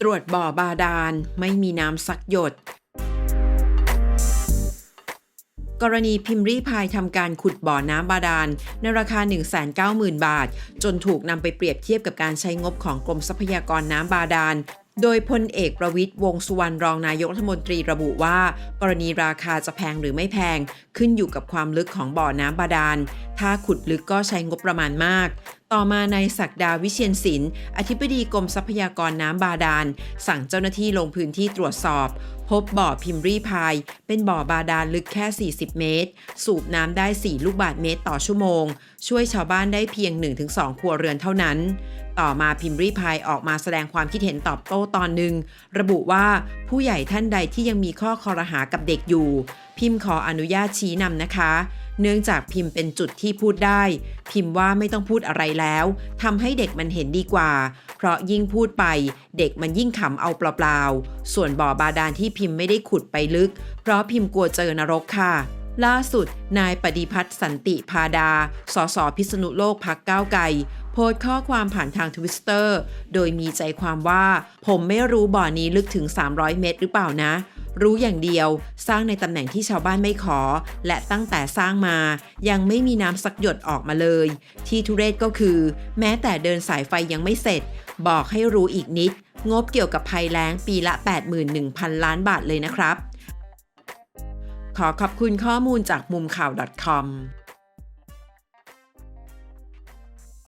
ตรวจบ่อบาดาลไม่มีน้ำสักหยด กรณีพิมพ์รีพายทำการขุดบ่อน้ำบาดาลในราคา 190,000 บาท จนถูกนำไปเปรียบเทียบกับการใช้งบของกรมทรัพยากรน้ำบาดาลโดยพลเอกประวิตยวงสุวรรณรองนายกรัฐมนตรีระบุว่า กรณีราคาจะแพงหรือไม่แพง ขึ้นอยู่กับความลึกของบ่อน้ำบาดาล ถ้าขุดลึกก็ใช้งบประมาณมาก ต่อมาในายศักดาวิเชียนศิลป์อธิบดีกรมทรัพยากรน้ำบาดาล สั่งเจ้าหน้าที่ลงพื้นที่ตรวจสอบ พบบ่อพิมรีพาย เป็นบ่อบาดาลลึกแค่ 40 เมตร สูบน้ำได้ 4 ลูกบาศก์เมตรต่อชั่วโมง ช่วยชาวบ้านได้เพียง 1-2 ครัวเรือนเท่านั้นต่อมาพิมพ์รีพายออกมาแสดงความคิดเห็นตอบโต้ตอนหนึ่ง ระบุว่าผู้ใหญ่ท่านใดที่ยังมีข้อคอรหากับเด็กอยู่ พิมพ์ขออนุญาตชี้นำนะคะ เนื่องจากพิมพ์เป็นจุดที่พูดได้ พิมพ์ว่าไม่ต้องพูดอะไรแล้วทำให้เด็กมันเห็นดีกว่า เพราะยิ่งพูดไป เด็กมันยิ่งขำเอาเปล่าๆ ส่วนบ่อบาดาลที่พิมพ์ไม่ได้ขุดไปลึก เพราะพิมพ์กลัวเจอนรกค่ะล่าสุด นายปฏิพัฒน์สันติพาดา สสพิษณุโลกพักก้าวไกลโพสต์ข้อความผ่านทางทวิสเตอร์ โดยมีใจความว่า ผมไม่รู้บ่อนี้ลึกถึง 300 เมตรหรือเปล่านะ รู้อย่างเดียว สร้างในตำแหน่งที่ชาวบ้านไม่ขอ และตั้งแต่สร้างมา ยังไม่มีน้ำสักหยดออกมาเลย ที่ทุเรศก็คือ แม้แต่เดินสายไฟยังไม่เสร็จ บอกให้รู้อีกนิด งบเกี่ยวกับภัยแล้งปีละ 81,000 ล้านบาทเลยนะครับ ขอขอบคุณข้อมูลจากมุมข่าว .com